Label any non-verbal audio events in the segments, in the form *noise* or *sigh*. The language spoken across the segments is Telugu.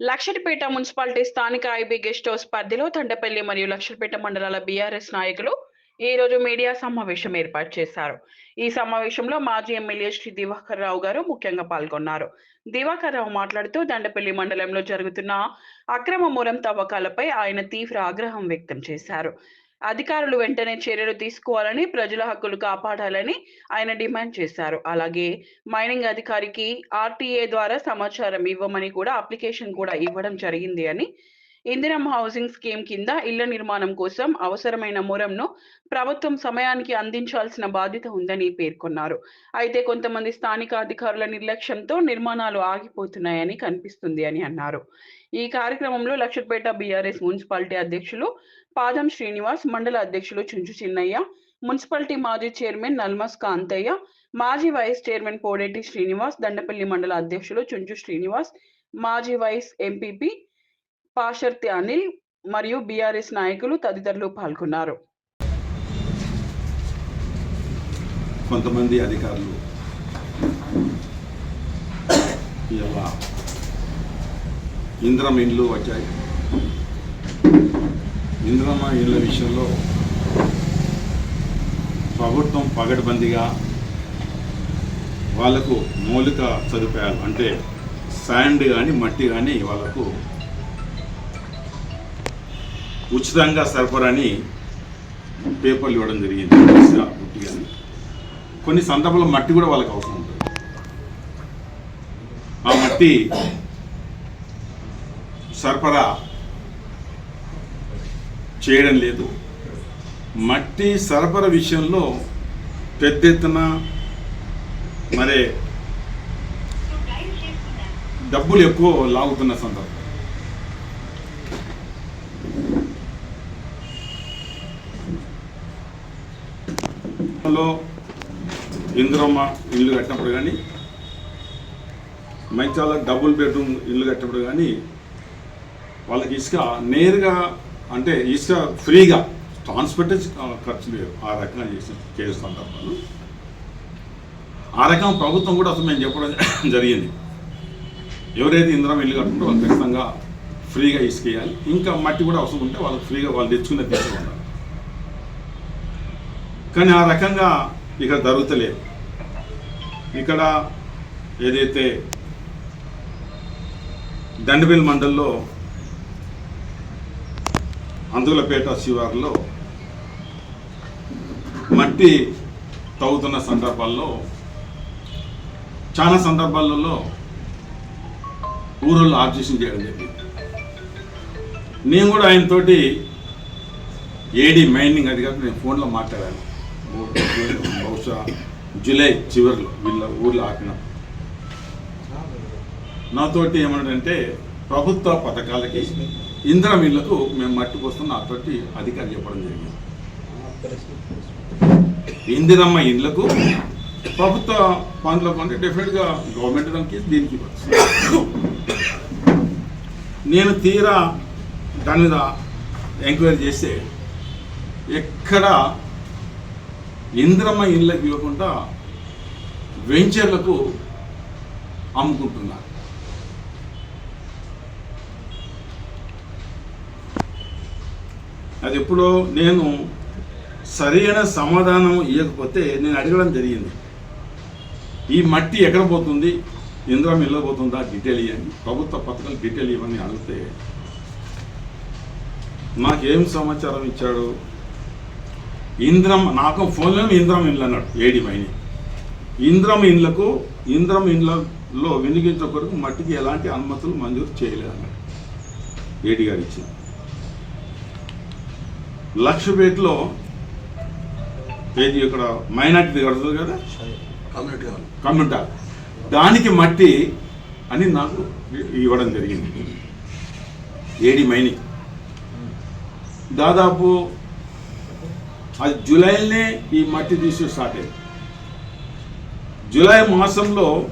లక్షటిపేట మున్సిపాలిటీ స్థానిక ఐబీ గెస్ట్ హౌస్ పరిధిలో తండపల్లి మరియు లక్షటిపేట మండలాల బీఆర్ఎస్ నాయకులు ఈ రోజు మీడియా సమావేశం ఏర్పాటు చేశారు. ఈ సమావేశంలో మాజీ ఎమ్మెల్యే శ్రీ దివాకర్ రావు గారు ముఖ్యంగా పాల్గొన్నారు. దివాకర్ రావు మాట్లాడుతూ దండపల్లి మండలంలో జరుగుతున్న అక్రమ మురం తవ్వకాలపై ఆయన తీవ్ర ఆగ్రహం వ్యక్తం చేశారు. అధికారులు వెంటనే చర్యలు తీసుకోవాలని ప్రజల హక్కులు కాపాడాలని ఆయన డిమాండ్ చేశారు. అలాగే మైనింగ్ అధికారికి ఆర్టీఏ ద్వారా సమాచారం ఇవ్వమని కూడా అప్లికేషన్ కూడా ఇవ్వడం జరిగింది అని. ఇందిరం హౌసింగ్ స్కీమ్ కింద ఇళ్ళ నిర్మాణం కోసం అవసరమైన మురంను ప్రభుత్వం సమయానికి అందించాల్సిన బాధ్యత ఉందని పేర్కొన్నారు. అయితే కొంతమంది స్థానిక అధికారుల నిర్లక్ష్యంతో నిర్మాణాలు ఆగిపోతున్నాయని కనిపిస్తుంది అని అన్నారు. ఈ కార్యక్రమంలో లక్షపేట బీఆర్ఎస్ మున్సిపాలిటీ అధ్యక్షులు పాదం శ్రీనివాస్ మండల అధ్యక్షులు చుంచు చిన్నయ్య మున్సిపాలిటీ మాజీ చైర్మన్ నల్మస్ కాంతయ్య మాజీ వైస్ చైర్మన్ పోడేటి శ్రీనివాస్ దండపల్లి మండల అధ్యక్షులు చుంచు శ్రీనివాస్ మాజీ వైస్ ఎంపీపీ పాషర్తి అనిల్ మరియు బీఆర్ఎస్ నాయకులు తదితరులు పాల్గొన్నారు. కొంతమంది అధికారులు ఇంద్రం ఇండ్లు వచ్చాయి. ఇందిరమ్మ ఇళ్ళ విషయంలో ప్రభుత్వం పగడబందిగా వాళ్ళకు మౌలిక సదుపాయాలు అంటే శాండ్ కానీ మట్టి కానీ వాళ్ళకు ఉచితంగా సరఫరాని పేపర్లు ఇవ్వడం జరిగింది బుట్టి కానీ కొన్ని సందర్భాల్లో మట్టి కూడా వాళ్ళకి అవసరం ఉంటుంది. ఆ మట్టి సరఫరా చేయడం లేదు. మట్టి సరఫరా విషయంలో పెద్ద ఎత్తున మరి డబ్బులు ఎక్కువ లాగుతున్న సందర్భం. లో ఇంద్రమ్మ ఇల్లు కట్టినప్పుడు కానీ మైచాల డబుల్ బెడ్రూమ్ ఇల్లు కట్టినప్పుడు కానీ వాళ్ళకి ఇసుక నేరుగా అంటే ఇసుక ఫ్రీగా ట్రాన్స్పోర్టేషన్ ఖర్చు లేదు. ఆ రకంగా చేసి చేస్తుంటారు వాళ్ళు ఆ రకం ప్రభుత్వం కూడా అసలు మేము చెప్పడం *laughs* జరిగింది. ఎవరైతే ఇంద్రం ఇల్లు కట్టుకుంటే వాళ్ళు ఖచ్చితంగా ఫ్రీగా ఇసుక ఇంకా మట్టి కూడా అవసరం ఉంటే వాళ్ళకి ఫ్రీగా వాళ్ళు తెచ్చుకునే తీసుకుంటారు కానీ ఆ రకంగా ఇక్కడ జరుగుతలేదు. ఇక్కడ ఏదైతే దండబిల్ మండల్లో అందులపేట శివార్లో మట్టి తవ్వుతున్న సందర్భాల్లో చాలా సందర్భాలలో ఊరోళ్ళు ఆబ్జెక్షన్ చేయడం జరిగింది. నేను కూడా ఆయనతోటి ఏడి మైనింగ్ అధికారి నేను ఫోన్లో మాట్లాడాను. బహుశా జూలై చివరిలో వీళ్ళ ఊర్లో ఆపిన నాతోటి ఏమన్నాడంటే ప్రభుత్వ పథకాలకి ఇందిరా మిల్లకు మేము మట్టి పోస్తున్న అటువంటి అధికారి చెప్పడం జరిగింది. ఇందిరమ్మ ఇళ్ళకు ప్రభుత్వ పనులకు అంటే డెఫినెట్గా గవర్నమెంట్ దానికి దీనికి నేను తీరా దాని మీద ఎంక్వైరీ చేస్తే ఎక్కడ ఇంద్రమ్మ ఇళ్ళకి ఇవ్వకుండా వెంచర్లకు అమ్ముకుంటున్నారు. అది ఎప్పుడో నేను సరైన సమాధానం ఇవ్వకపోతే నేను అడగడం జరిగింది. ఈ మట్టి ఎక్కడ పోతుంది? ఇంద్రం ఇళ్ళ పోతుందా? డీటెయిల్ ఇవ్వండి. ప్రభుత్వ పథకాలు డీటెయిల్ ఇవ్వని అడిగితే నాకేం సమాచారం ఇచ్చాడు? ఇంద్రం నాకు ఫోన్లో ఇంద్రం ఇండ్లు అన్నాడు ఏడి మైని. ఇంద్రం ఇండ్లకు ఇంద్రం ఇండ్లలో వినియోగించే కొరకు మట్టికి ఎలాంటి అనుమతులు మంజూరు చేయలేదు అన్నాడు. ఏడి గారు ఇచ్చింది. లక్షపేటలో ఏది ఇక్కడ మైనార్టీ కడుతుంది కదా? Community hall. Community hall. దానికి మట్టి అని నాకు ఇవ్వడం జరిగింది. ఏడి మైనింగ్ దాదాపు అది జూలైలోనే ఈ మట్టి తీసి స్టార్ట్ అయింది. జూలై మాసంలో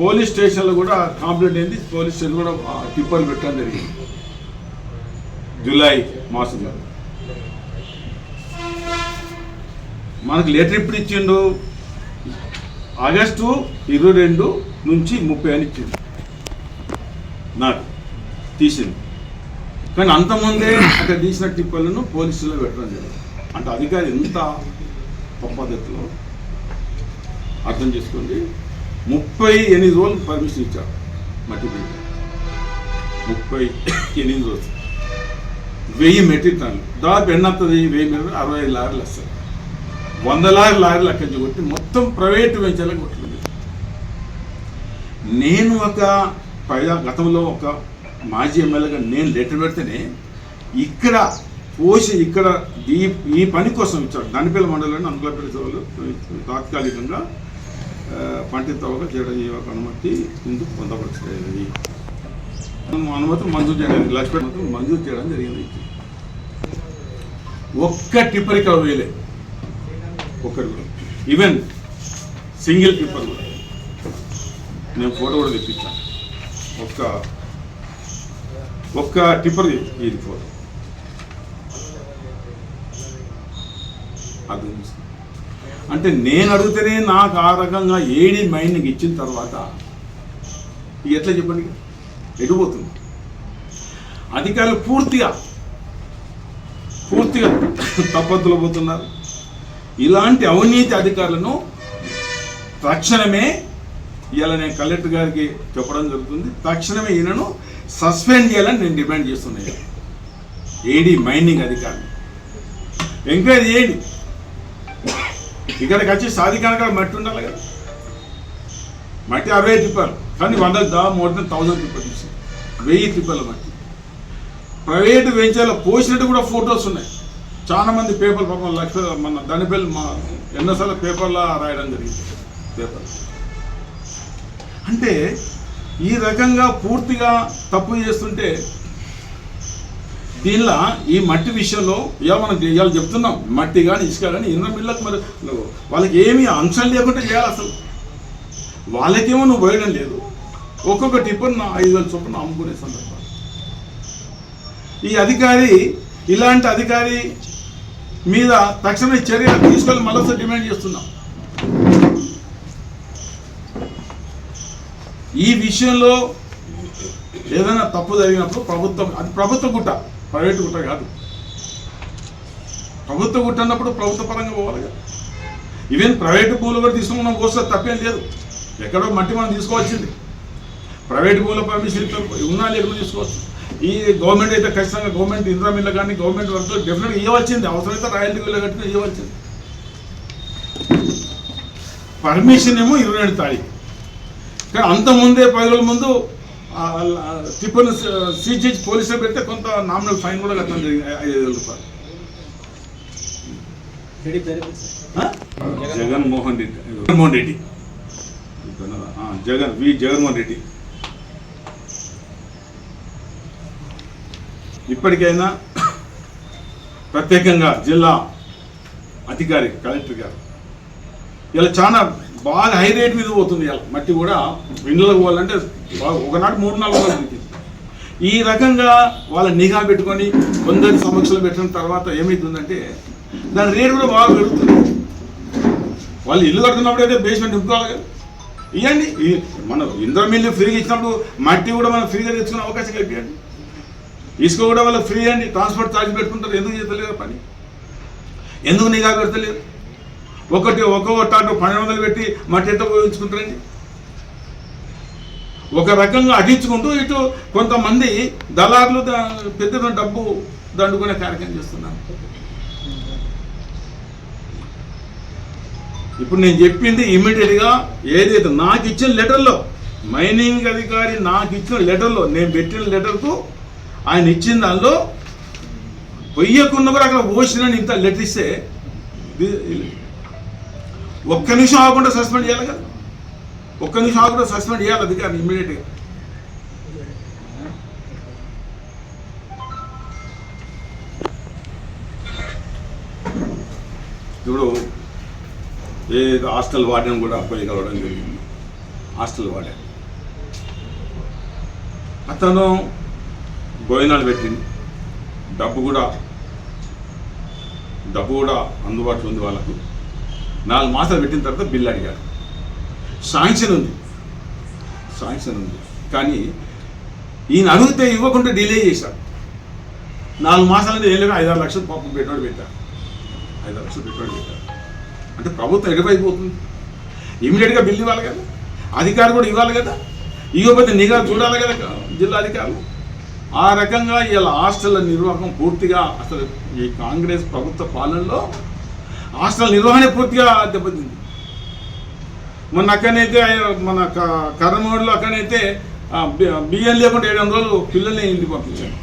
పోలీస్ స్టేషన్లో కూడా కంప్లైంట్ అయింది. పోలీస్ స్టేషన్ కూడా టిప్పర్లు పెట్టడం జరిగింది. జూలై మాసంలో. మనకు లెటర్ ఎప్పుడు ఇచ్చిండు? ఆగస్టు ఇరవై రెండు నుంచి ముప్పై అని ఇచ్చింది నాకు తీసింది కానీ అంతమందే అక్కడ తీసిన టిప్పలను పోలీసుల్లో పెట్టడం జరిగింది. అంటే అధికారి ఎంత పద్ధతిలో అర్థం చేసుకోండి. ముప్పై ఎనిమిది రోజులు పర్మిషన్ ఇచ్చారు మట్టి బిల్లు ముప్పై ఎనిమిది రోజులు. వెయ్యి మెట్రిక్ టన్లు దాదాపు ఎన్నత్తది? వెయ్యి మెట్రిక్ అరవై ఐదు లారీలు వస్తాయి. వంద లారీలు లారీలు అక్కడి నుంచి కొట్టి మొత్తం ప్రైవేట్ వెంచర్లకు కొట్టింది. నేను ఒక పైగా గతంలో ఒక మాజీ ఎమ్మెల్యేగా నేను లెటర్ పెడితేనే ఇక్కడ పోసి ఇక్కడ ఈ ఈ పని కోసం ఇచ్చారు. దానిపల్లి మండలాన్ని అనుకులపల్లి సభలు తాత్కాలికంగా పంట తవ్వక చేయడం ఒక అనుమతి ఇందుకు పొందపరచలేదు అనుమతి మంజూరు చేయడం లక్ష్మీ మంజూరు చేయడం జరిగింది. ఒక్క టిప్పర్ వేయలేదు. ఒక్కరు కూడా. ఈవెన్ సింగిల్ టిప్పర్ కూడా. నేను ఫోటో కూడా తెప్పించాను ఒక్క ఒక్క టిప్పర్ ఇది ఫోటో అర్థం అంటే నేను అడిగితేనే నాకు ఆ రకంగా ఏడి మైండ్కి ఇచ్చిన తర్వాత ఇది ఎట్లా చెప్పండి? ఎడిపోతుంది అధికారులు పూర్తిగా పూర్తిగా తప్పత్తులు పోతున్నారు. ఇలాంటి అవినీతి అధికారులను తక్షణమే ఇవాళ నేను కలెక్టర్ గారికి చెప్పడం జరుగుతుంది. తక్షణమే ఈయనను సస్పెండ్ చేయాలని నేను డిమాండ్ చేస్తున్నాను ఏడీ మైనింగ్ అధికారులు. ఎంక్వైరీ చేయండి. ఇక్కడికి వచ్చి సాధికారంగా మట్టి ఉండాలి కదా. మట్టి అరవై తిప్పారు కానీ వంద దా మోర్ దెన్ థౌసండ్ తిప్పలు తీసి వెయ్యి తిప్పల మట్టి. ప్రైవేటు వెంచర్లో పోసినట్టు కూడా ఫొటోస్ ఉన్నాయి. చాలా మంది పేపర్ పాపం లక్ష మన దానిపల్లి మా ఎన్నోసార్లు పేపర్లో రాయడం జరిగింది పేపర్. అంటే ఈ రకంగా పూర్తిగా తప్పు చేస్తుంటే దీనిలో ఈ మట్టి విషయంలో ఇవాళ మనం ఇవాళ చెప్తున్నాం మట్టి కానీ ఇసుక కానీ ఇన్న మిల్లకు మరి వాళ్ళకి ఏమీ అంశం లేకుండా చేయాలి అసలు. వాళ్ళకేమో నువ్వు పోయడం లేదు. ఒక్కొక్క టిప్పర్ నా ఐదు వేల చొప్పున అమ్ముకునే సందర్భాలు. ఈ అధికారి ఇలాంటి అధికారి మీద తక్షణమే చర్యలు తీసుకొని మళ్ళీ డిమాండ్ చేస్తున్నాం. ఈ విషయంలో ఏదైనా తప్పు జరిగినప్పుడు ప్రభుత్వం అది ప్రభుత్వ గుట్ట ప్రైవేట్ గుట్ట కాదు. ప్రభుత్వ గుట్ట అన్నప్పుడు ప్రభుత్వ పరంగా పోవాలి కదా. ఈవెన్ ప్రైవేట్ భూములు కూడా తీసుకున్న కోసం తప్పేం లేదు. ఎక్కడో మట్టి మనం తీసుకోవాల్సింది. ప్రైవేట్ భూముల పర్మిషన్ ఉన్నా లేకుండా తీసుకోవచ్చు. ఈ గవర్నమెంట్ అయితే ఖచ్చితంగా గవర్నమెంట్ ఇంద్రా మిల్ల కానీ గవర్నమెంట్ వరకు డెఫినెట్గా ఇవ్వాల్సింది అవసరమైతే రాయల్టీ బిల్లు కట్టిన ఇవ్వాల్సింది పర్మిషన్ ఏమో ఇరవై రెండు తారీఖు. కానీ అంత ముందే పది రోజుల ముందు టిప్పను సీజ్ చేసి పోలీసులు పెడితే కొంత నామినల్ ఫైన్ కూడా కట్టడం జరిగింది. ఐదు వేల రూపాయలు? జగన్మోహన్ రెడ్డి. జగన్మోహన్ రెడ్డి. జగన్ వి జగన్మోహన్ రెడ్డి. ఇప్పటికైనా ప్రత్యేకంగా జిల్లా అధికారి కలెక్టర్ గారు ఇలా చాలా బాగా హై రేట్ మీద పోతుంది ఇలా మట్టి కూడా. ఇండ్లకు పోవాలంటే బాగా ఒకనాడు మూడు నాలుగు వందలు ఈ రకంగా వాళ్ళ నిఘా పెట్టుకొని కొందరి సమక్షంలో పెట్టిన తర్వాత ఏమవుతుందంటే దాని రేటు కూడా బాగా పెరుగుతుంది. వాళ్ళు ఇల్లు కడుతున్నప్పుడు అయితే బేస్మెంట్ నింపుకోవాలి కదా. ఇవ్వండి మనం ఇంద్ర మిల్లు ఫ్రీగా ఇచ్చినప్పుడు మట్టి కూడా మనం ఫ్రీగా తెచ్చుకునే అవకాశం కల్పించండి. ఇసుక కూడా వాళ్ళకి ఫ్రీ అండి ట్రాన్స్పోర్ట్ ఛార్జ్ పెట్టుకుంటారు ఎందుకు చేస్తలేరు పని? ఎందుకు నిఘా పెడతలేరు? ఒకటి ఒక్కొక్క టాటో పన్నెండు వందలు పెట్టి మట్టి ఎంత ఉపయోగించుకుంటారండి. ఒక రకంగా అటించుకుంటూ ఇటు కొంతమంది దళారులు పెద్ద డబ్బు దండుకునే కార్యక్రమం చేస్తున్నారు. ఇప్పుడు నేను చెప్పింది ఇమ్మీడియట్గా ఏదైతే నాకు ఇచ్చిన లెటర్లో మైనింగ్ అధికారి నాకు ఇచ్చిన లెటర్లో నేను పెట్టిన లెటర్కు ఆయన ఇచ్చిన దానిలో పొయ్యకుండా కూడా అక్కడ పోసిన ఇంత లెటర్ ఇస్తే ఒక్క నిమిషం ఆగకుండా సస్పెండ్ చేయాలి కదా? ఒక్క నిమిషం ఆగకుండా సస్పెండ్ చేయాలి అధికారిని ఇమ్మీడియట్గా. ఇప్పుడు ఏ హాస్టల్ వార్డెన్ కూడా పోయి కలవడం జరిగింది. Hostel warden. అతను భోజనాలు పెట్టింది. డబ్బు కూడా డబ్బు కూడా అందుబాటులో ఉంది వాళ్ళకు. నాలుగు మాసాలు పెట్టిన తర్వాత బిల్ అడిగారు. శాంక్షన్ ఉంది. శాంక్షన్ ఉంది. కానీ ఈయన అడిగితే ఇవ్వకుండా డిలే చేశారు. నాలుగు మాసాలని ఏం ఐదారు లక్షలు పాపం పెట్టుబడి పెట్టారు. ఐదారు లక్షలు పెట్టుబడి పెట్టారు. అంటే ప్రభుత్వం ఎడిపోయిపోతుంది ఇమీడియట్గా బిల్లు ఇవ్వాలి కదా. అధికారి కూడా ఇవ్వాలి కదా. ఇవ్వకపోతే నిఘా చూడాలి కదా జిల్లా అధికారులు. ఆ రకంగా ఇలా హాస్టల్ నిర్వాహకం పూర్తిగా అసలు ఈ కాంగ్రెస్ ప్రభుత్వ పాలనలో హాస్టల్ నిర్వహణ పూర్తిగా దెబ్బతింది. మొన్న అక్కడైతే మన కర్రమూడిలో అక్కడైతే బియ్యం లేకుండా ఏడు రోజులు పిల్లల్ని ఇంటికి పంపించారు.